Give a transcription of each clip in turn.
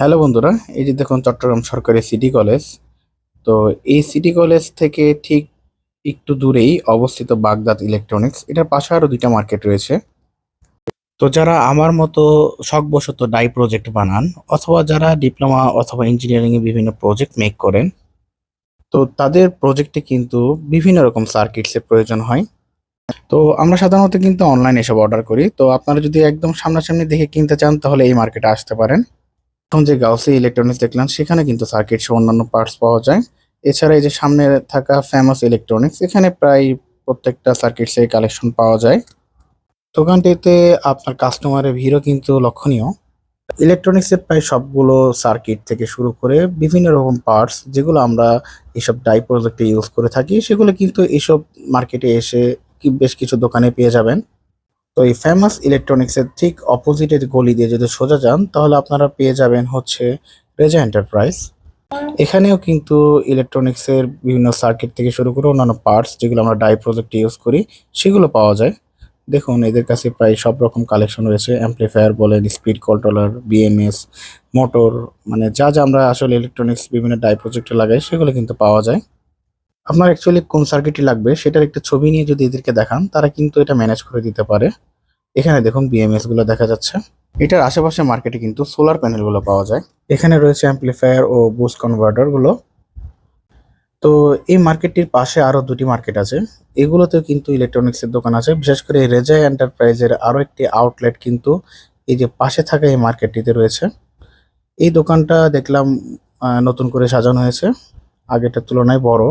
Hello বন্ধুরা, এই যে দেখুন চট্টগ্রাম সরকারি সিটি কলেজ। তো এই সিটি কলেজ থেকে ঠিক একটু দূরেই অবস্থিত বাগদাদ ইলেকট্রনিক্স। এটার পাশে আরও দুইটা মার্কেট রয়েছে। তো যারা আমার মতো শখবশত ডাই প্রজেক্ট বানান অথবা যারা ডিপ্লোমা অথবা ইঞ্জিনিয়ারিং এ বিভিন্ন প্রজেক্ট মেক করেন, তো তাদের প্রজেক্টে কিন্তু বিভিন্ন রকম সার্কিটস এর প্রয়োজন হয়। তো আমরা সাধারণত কিন্তু অনলাইন এসব অর্ডার করি। তো আপনারা যদি একদম সামনাসামনি দেখে কিনতে চান, তাহলে এই মার্কেটে আসতে পারেন। এখন যে গাউসি ইলেকট্রনিক্স দেখলাম, সেখানে কিন্তু সার্কিট সহ অন্যান্য পার্টস পাওয়া যায়। এছাড়া এই যে সামনে থাকা ফেমাস ইলেকট্রনিক্স এখানে প্রায় প্রত্যেকটা সার্কিটস এর কালেকশন পাওয়া যায়। দোকানটিতে আপনার কাস্টমারের ভিড়ও কিন্তু লক্ষণীয়। ইলেকট্রনিক্স এর প্রায় সবগুলো সার্কিট থেকে শুরু করে বিভিন্ন রকম পার্টস যেগুলো আমরা এইসব ডাই প্রজেক্টে ইউজ করে থাকি, সেগুলো কিন্তু এসব মার্কেটে এসে বেশ কিছু দোকানে পেয়ে যাবেন। তো এই ফেমাস ইলেকট্রনিক্স এর ঠিক অপোজিটের গলি দিয়ে যদি সোজা যান, তাহলে আপনারা পেয়ে যাবেন হচ্ছে রেজা এন্টারপ্রাইজ এখানেও কিন্তু ইলেকট্রনিক্স এর বিভিন্ন সার্কিট থেকে শুরু করে অন্যান্য পার্টস যেগুলো আমরা ডাই প্রজেক্টে ইউজ করি, সেগুলো পাওয়া যায়। দেখুন, এদের কাছে প্রায় সব রকম কালেকশন রয়েছে। অ্যাম্পলিফায়ার বলেন স্পিড কন্ট্রোলার বিএমএস মোটর মানে যা যা আমরা আসলে ইলেকট্রনিক্স বিভিন্ন ডাই প্রজেক্টে লাগাই, সেগুলো কিন্তু পাওয়া যায়। আপনার অ্যাকচুয়ালি কোন সার্কিটটি লাগবে, সেটার একটা ছবি নিয়ে যদি এদেরকে দেখান, তারা কিন্তু এটা ম্যানেজ করে দিতে পারে। এখানে দেখুন বিএমএসগুলো দেখা যাচ্ছে। এটার আশেপাশে মার্কেটে কিন্তু সোলার প্যানেলগুলো পাওয়া যায়। এখানে রয়েছে অ্যাম্পলিফায়ার ও বুস্ট কনভার্টারগুলো। তো এই মার্কেটটির পাশে আরও দুটি মার্কেট আছে। এগুলোতেও কিন্তু ইলেকট্রনিক্স এর দোকান আছে। বিশেষ করে রেজা এন্টারপ্রাইজের আরও একটি আউটলেট কিন্তু এই যে পাশে থাকা এই মার্কেটটিতে রয়েছে। এই দোকানটা দেখলাম নতুন করে সাজানো হয়েছে। আগেরটার তুলনায় বড়।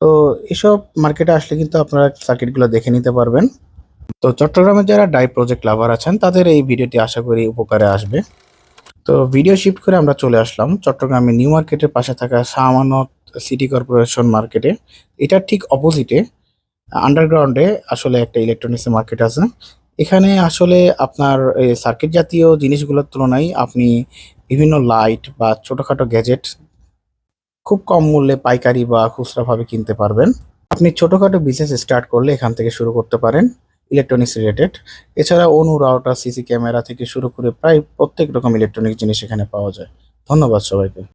তো এসব মার্কেটে আসলে কিন্তু আপনারা সার্কিটগুলো দেখে নিতে পারবেন। তো চট্টগ্রামে যারা ডাই প্রজেক্ট লাভার আছেন, তাদের এই ভিডিওটি আশা করি উপকারে আসবে। তো ভিডিও শিফট করে আমরা চলে আসলাম চট্টগ্রামে নিউ মার্কেটের পাশে থাকা শাহমানত সিটি কর্পোরেশন মার্কেটে। এটার ঠিক অপোজিটে আন্ডারগ্রাউন্ডে আসলে একটা ইলেকট্রনিক্স মার্কেট আছে। এখানে আসলে আপনার সার্কিট জাতীয় জিনিসগুলোর তুলনায় আপনি বিভিন্ন লাইট বা ছোটখাটো গ্যাজেট খুব কম মূল্যে পাইকারি বা খুচরাভাবে কিনতে পারবেন। আপনি ছোটোখাটো বিজনেস স্টার্ট করলে এখান থেকে শুরু করতে পারেন। ইলেকট্রনিক্স রিলেটেড এছাড়া অনু রাউটার সিসি ক্যামেরা থেকে শুরু করে প্রায় প্রত্যেক রকম ইলেকট্রনিক জিনিস এখানে পাওয়া যায়। ধন্যবাদ সবাইকে।